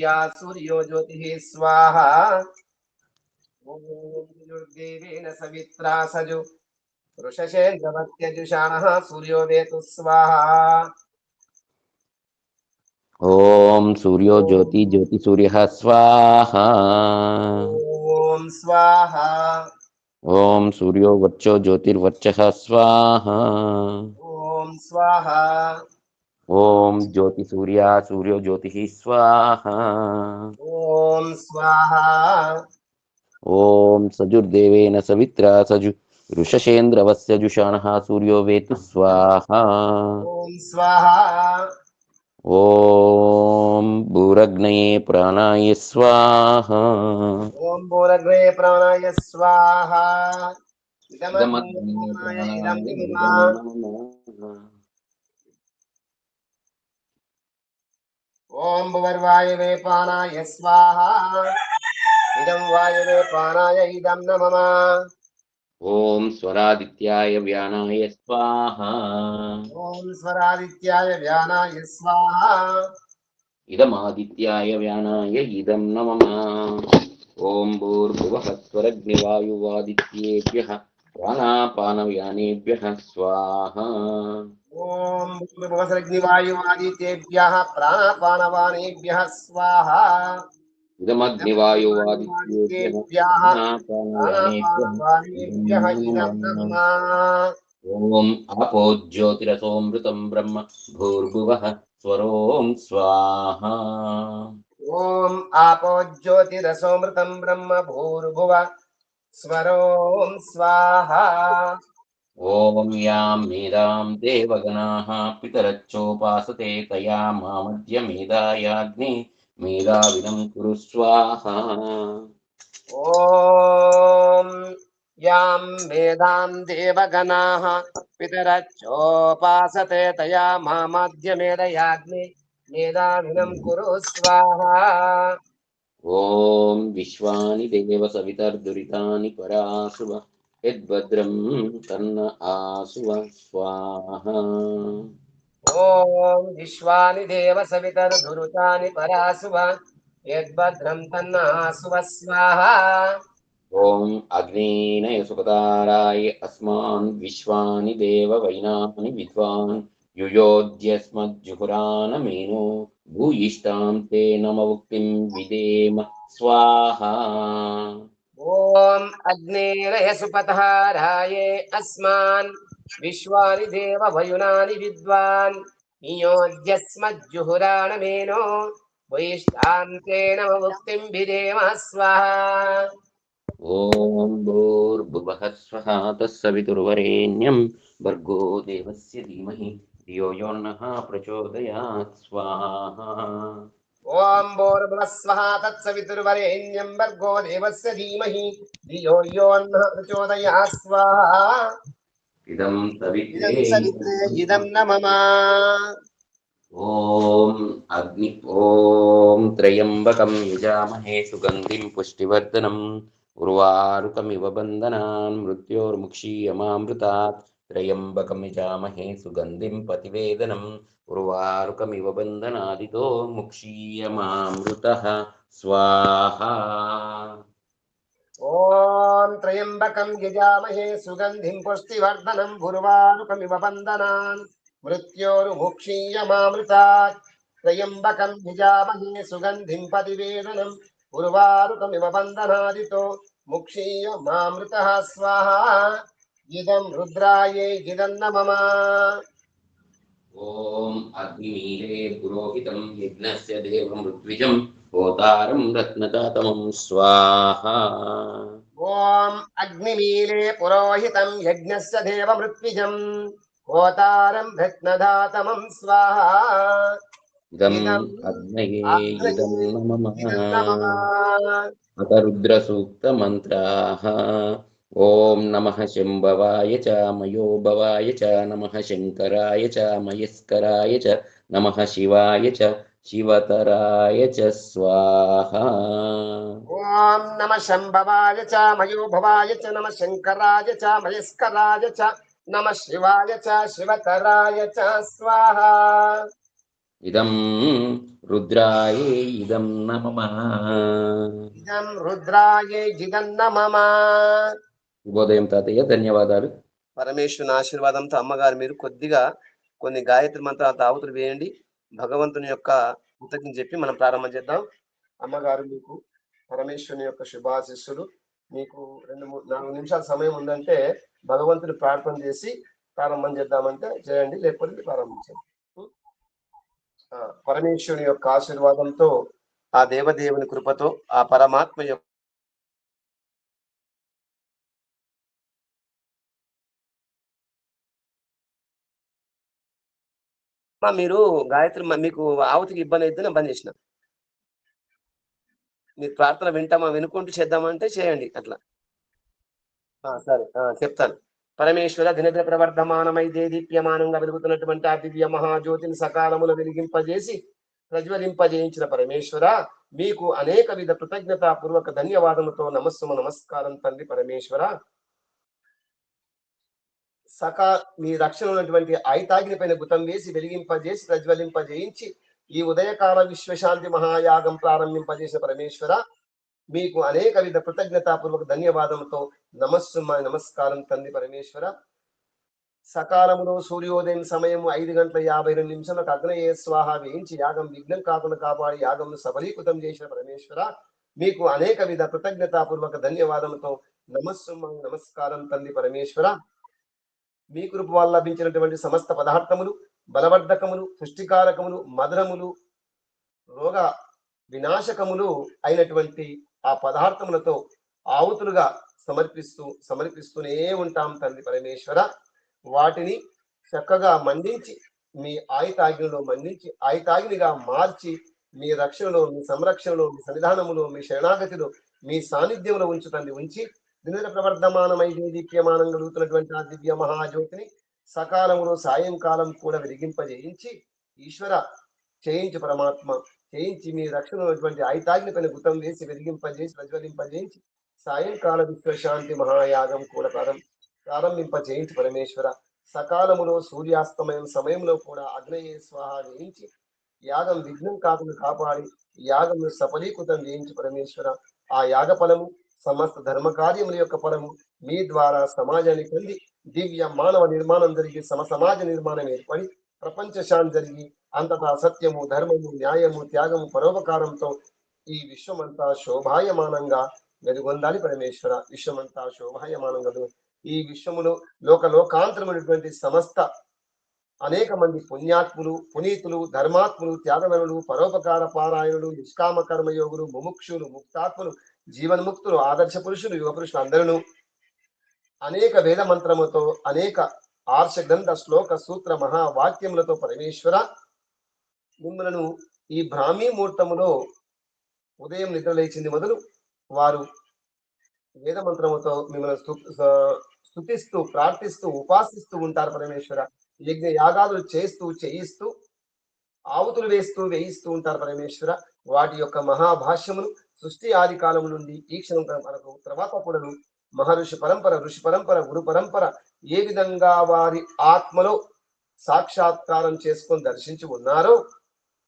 या सूर्यो ज्योति स्वाहा। ओम ॐ सवित्रा सजु। वृषशेन्द्रवत्यजुषाणः सूर्यो वेतु स्वाहा। ओम सूर्यो ज्योति ज्योति सूर्य स्वाहा। ओम स्वाहा। ओम सूर्यो वच्चो ज्योतिर्वर्चः स्वाहा। ओम स्वाहा। ओम ज्योति सूर्या सूर्यो ज्योति स्वाहा। ओम स्वाहा। ओम सजुर्देवेन सवित्रा सजु ऋषशेन्द्रवस्य जुषाणः सूर्यो वेतु स्वाहा। ओम स्वाहा। ओम भूरग्नये प्राणाय स्वाहा। भूरग्नये प्राणाय स्वाहा। వాయువే పానాయ స్వాహా. ఇదం వాయువే పానాయ ఇదం నమమ ఓం స్వరాదిత్యాయ వ్యానాయ స్వాహా. ఓం స్వరాదిత్యాయ వ్యానాయ స్వాహా. ఇదమాదిత్యాయ వ్యానాయ ఇదం నమమ ఓం భూర్భువస్వరగ్నివాయువాదిత్యేభ్య ప్రాణాపానవ్యానేభ్య స్వాహా. ॐ भुवसरग्निवायुवादितेभ्यः प्राणपाणवाणेभ्यः स्वाहा। प्राणपाणवाणेभ्यः ॐ आपो ब्रह्म भूर्भुवः स्वरो स्वाहा। ॐ आपो ब्रह्म भूर्भुव स्वरो स्वाहा। ओम यां मेधां देवगणाः पितरच्चोपासते कया मामद्य मेधायाग्नि मेधाविनं कुरु स्वाहा। ओम यां मेधां देवगणाः पितरच्चोपासते तया मामद्य मेधयाग्नि मेधाविनं कुरु स्वाहा। ओम विश्वानि देव सवितर दुरितानि पराशुवः యద్భద్రం కన్న ఆసువ స్వాహ. ఓం విశ్వాని దేవ సవితర్ ధురుతాని పరాసువ యద్భద్రం తన్న ఆసువ స్వాహ. ఓం అగ్నేనయ సుఖతారాయ అస్మాన్ విశ్వాని దేవ వైనాని విద్వాన్ యుయోధ్యస్మజ్జుహురాన మేనో భూయిష్టాం తే నమవుక్తిం విదేమ స్వాహ. ॐ अग्नेरय सुपथहाराये अस्मान् विश्वानि देवभयुनानि विद्वान् नियोज्यस्मज्जुहुराणमेनो वैष्टान्तेन मुक्तिम् विदेमः स्वाहा। ॐ भूर्भुवः स्वः तस्सवितुर्वरेण्यं भर्गो देवस्य धीमहि धियो यो नः प्रचोदयात् स्वाहा। ఓం భోర్భువస్వ తత్సవితుర్వరేణ్యం భర్గో దేవస్య ధీమహి ధియో యోన్న ప్రచోదయా స్వాహా ఇదం సవిత్రే ఇదం నమమ. ఓం అగ్ని ఓం త్రయంబకం యజామహే సుగంధిం పుష్టివర్ధనం. ఉర్వారుకమివ బంధనాన్ మృత్యోర్ముక్షీయమామృతాత్. త్రయంబకం యజామహే సుగంధిం పతివేదనం. उर्वारुकमिव बन्धनादितो मुक्षीयमामृतः। स्वाहा। ॐ त्र्यम्बकं यजामहे सुगन्धिं बंदना भुर्वारुकमिव बन्धनान् मृत्योर्मुक्षीयमामृतात्। सुगंधि यजामहे सुगन्धिं पतिवेदनं उर्वारुकमिव बन्धनादितो मुक्षीयमामृतः। स्वाहा। इदं रुद्रायै इदं न मम అగ్నిమీలే పురోహితం యజ్ఞస్య దేవం ఋత్విజం ఓతారం రత్నకాతమం స్వాహ ఓం అగ్నిమీలే పురోహితం యజ్ఞస్య దేవం ఋత్విజం ఓతారం రత్నదాతమం స్వాహ ఇదం అగ్నయే ఇదం నమ ఓం నమ శంభవాయ చ మయోభవాయ చ నమ శంకరాయ చ మయస్కరాయ చ నమ శివాయ చ శివతరాయ చ స్వాహ. ఓం నమ శంభవాయ చ మయోభవాయ చ నమ శంకరాయ చ మయస్కరాయ చ నమ శివాయ చ శివతరాయ చ స్వాహ. ఇదం రుద్రాయ ఇదం నమమ ఇదం రుద్రాయ ఇదం నమమ శుభోదయం తాతయ్య ధన్యవాదాలు. పరమేశ్వరుని ఆశీర్వాదంతో అమ్మగారు మీరు కొద్దిగా కొన్ని గాయత్రి మంత్రాలు తావుతులు వేయండి. భగవంతుని యొక్క కృతజ్ఞత చెప్పి మనం ప్రారంభం చేద్దాం. అమ్మగారు మీకు పరమేశ్వరుని యొక్క శుభాశిస్సులు. మీకు రెండు మూడు నాలుగు నిమిషాల సమయం ఉందంటే భగవంతుని ప్రార్థన చేసి ప్రారంభం చేద్దామంటే చేయండి లేకపోతే ప్రారంభించండి పరమేశ్వరుని యొక్క ఆశీర్వాదంతో ఆ దేవదేవుని కృపతో ఆ పరమాత్మ యొక్క మీరు గాయత్రి మీకు ఆవుతికి ఇబ్బంది అయితే నేను బంద్ చేసిన. మీరు ప్రార్థన వింటామా వినుకుంటూ చేద్దామంటే చేయండి అట్లా. సరే. చెప్తాను. పరమేశ్వర దినదిన ప్రవర్ధమానమై దేదీప్యమానంగా వెలుగుతున్నటువంటి ఆ దివ్య మహాజ్యోతిని సకాలమున వెలిగింపజేసి ప్రజ్వలింపజేయించిన పరమేశ్వర మీకు అనేక విధ కృతజ్ఞతాపూర్వక ధన్యవాదముతో నమస్సుమ నమస్కారం తండ్రి పరమేశ్వర. సకా మీ రక్షణ ఉన్నటువంటి ఐతాగిని పైన గుతం వేసి వెలిగింపజేసి ప్రజ్వలింపజేయించి ఈ ఉదయకాల విశ్వశాంతి మహాయాగం ప్రారంభింపజేసిన పరమేశ్వర మీకు అనేక విధ కృతజ్ఞతాపూర్వక ధన్యవాదంతో నమస్సు నమస్కారం తండ్రి పరమేశ్వర. సకాలములో సూర్యోదయం సమయం ఐదు గంటల యాభై రెండు నిమిషాలకు అగ్నయ స్వాహ వేయించి యాగం విఘ్నం కాకుండా కాపాడి యాగంను సబలీకృతం చేసిన పరమేశ్వర మీకు అనేక విధ కృతజ్ఞతాపూర్వక ధన్యవాదంతో నమస్సు నమస్కారం తండ్రి పరమేశ్వర. మీ కృప వల్ల లభించినటువంటి సమస్త పదార్థములు బలవర్ధకములు పుష్టికారకములు మధురములు రోగ వినాశకములు అయినటువంటి ఆ పదార్థములతో ఆవుతులుగా సమర్పిస్తూ సమర్పిస్తూనే ఉంటాం తండ్రి పరమేశ్వర. వాటిని చక్కగా మండించి మీ ఆయుతాగినిలో మండించి ఆయుతాగినిగా మార్చి మీ రక్షణలో మీ సంరక్షణలో మీ సన్నిధానములో మీ శరణాగతిలో మీ సాన్నిధ్యంలో ఉంచుతండి ఉంచి దినదిన ప్రవర్ధమానమై దీప్యమానం కలుగుతున్నటువంటి ఆ దివ్య మహాజ్యోతిని సకాలములో సాయంకాలం కూడా వెలిగింపజేయించి ఈశ్వర చేయించి పరమాత్మ చేయించి మీ రక్షణ ఉన్నటువంటి ఐతాగ్ని పైన గుతం వేసి వెలిగింపజేసి ప్రజ్వలింపజేయించి సాయంకాల విశ్వశాంతి మహాయాగం కూడా ప్రారం ప్రారంభింప చేయించి పరమేశ్వర. సకాలములో సూర్యాస్తమయం సమయంలో కూడా అగ్నయే స్వాహ వేయించి యాగం విఘ్నం కాకుండా కాపాడి యాగం సఫలీకృతం చేయించి పరమేశ్వర. ఆ యాగ ఫలము సమస్త ధర్మ కార్యముల యొక్క ఫలము మీ ద్వారా సమాజానికి పొంది దివ్య మానవ నిర్మాణం జరిగి సమ సమాజ నిర్మాణం ఏర్పడి ప్రపంచ శాంతి జరిగి అంతటా సత్యము ధర్మము న్యాయము త్యాగము పరోపకారంతో ఈ విశ్వమంతా శోభాయమానంగా వెలుగొందాలి పరమేశ్వర. విశ్వమంతా శోభాయమానంగా ఈ విశ్వములో లోక లోకాంతరమైనటువంటి సమస్త అనేక మంది పుణ్యాత్ములు పునీతులు ధర్మాత్ములు త్యాగవనులు పరోపకార పారాయణులు నిష్కామ కర్మయోగులు ముముక్షులు ముక్తాత్ములు జీవన్ముక్తులు ఆదర్శ పురుషులు యుగ పురుషులు అందరూ అనేక వేద మంత్రముతో అనేక ఆర్ష గ్రంథ శ్లోక సూత్ర మహావాక్యములతో పరమేశ్వర మిమ్మలను ఈ బ్రాహ్మీ ముహూర్తములో ఉదయం నిద్రలేచింది మొదలు వారు వేద మంత్రముతో మిమ్మల్ని స్తుతిస్తూ ప్రార్థిస్తూ ఉపాసిస్తూ ఉంటారు పరమేశ్వర. యజ్ఞ యాగాదులు చేస్తూ చేయిస్తూ ఆవుతులు వేస్తూ వేయిస్తూ ఉంటారు పరమేశ్వర. వాటి యొక్క మహాభాష్యమును సృష్టి ఆది కాలము నుండి ఈ క్షణం వరకు తర్వాత కూడాను మహర్షి పరంపర ఋషి పరంపర గురు పరంపర ఏ విధంగా వారి ఆత్మలో సాక్షాత్కారం చేసుకొని దర్శించి ఉన్నారో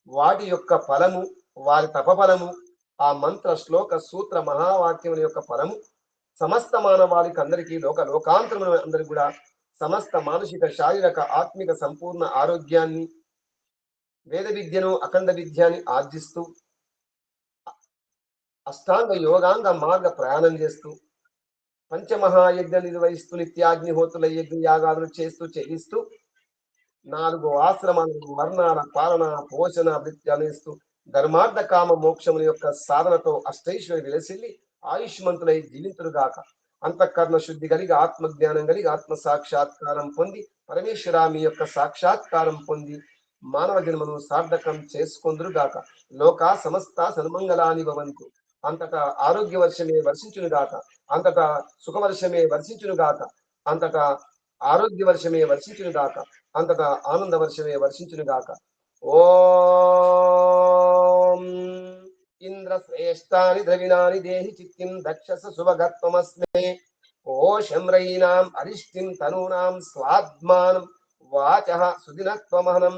వాటి యొక్క ఫలము వారి తపఫలము ఆ మంత్ర శ్లోక సూత్ర మహావాక్యముల యొక్క ఫలము సమస్త మానవాళికి అందరికీ లోక లోకాంతరము అందరికి కూడా సమస్త మానసిక శారీరక ఆత్మిక సంపూర్ణ ఆరోగ్యాన్ని వేద విద్యను అఖండ విద్యాన్ని ఆర్జిస్తూ అష్టాంగ యోగాంగ మార్గ ప్రయాణం చేస్తూ పంచమహాయజ్ఞ నిర్వహిస్తూ నిత్యాగ్నిహోతుల యజ్ఞ యాగాలను చేస్తూ చేయిస్తూ నాలుగు ఆశ్రమాలను వర్ణాల పాలన పోషణ వృత్తి ధర్మార్థ కామ మోక్షముల యొక్క సాధనతో అష్టైశ్వర్య విలసిల్లి ఆయుష్మంతులై జీవితులుగాక అంతఃకరణ శుద్ధి కలిగి ఆత్మజ్ఞానం కలిగి ఆత్మ సాక్షాత్కారం పొంది పరమేశ్వర మీ యొక్క సాక్షాత్కారం పొంది మానవ జన్మను సార్థకం చేసుకొందురుగాక. లోక సమస్త సన్మంగళాని భవంతు. అంతటా ఆరోగ్య వర్షమే వర్షించును గాక అంతటా సుఖవర్షమే వర్షించును గాక అంతటా ఆరోగ్య వర్షమే వర్షించును గాక అంతటా ఆనంద వర్షమే వర్షించును గాక ఓం ఇంద్ర శ్రేష్టాని ద్రవిణాని దేహి చిత్తిం దక్షస శుభగత్వమస్మే ఓషమ్రైనాం అరిష్టిం తనూనాం స్వాత్మానం వాచ సుదినత్వమహనం.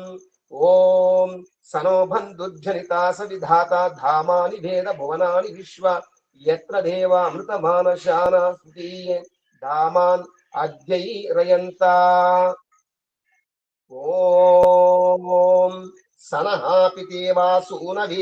ఓం సనో బంధుర్జనితా సవిధాత ధామాని భేద భువనాని విశ్వ ఎత్ర యత్ర దేవామృతమానశాన స్తుతీయే ధామాన్ అద్యై రయంత ఓం సనః పితేవాసూనవి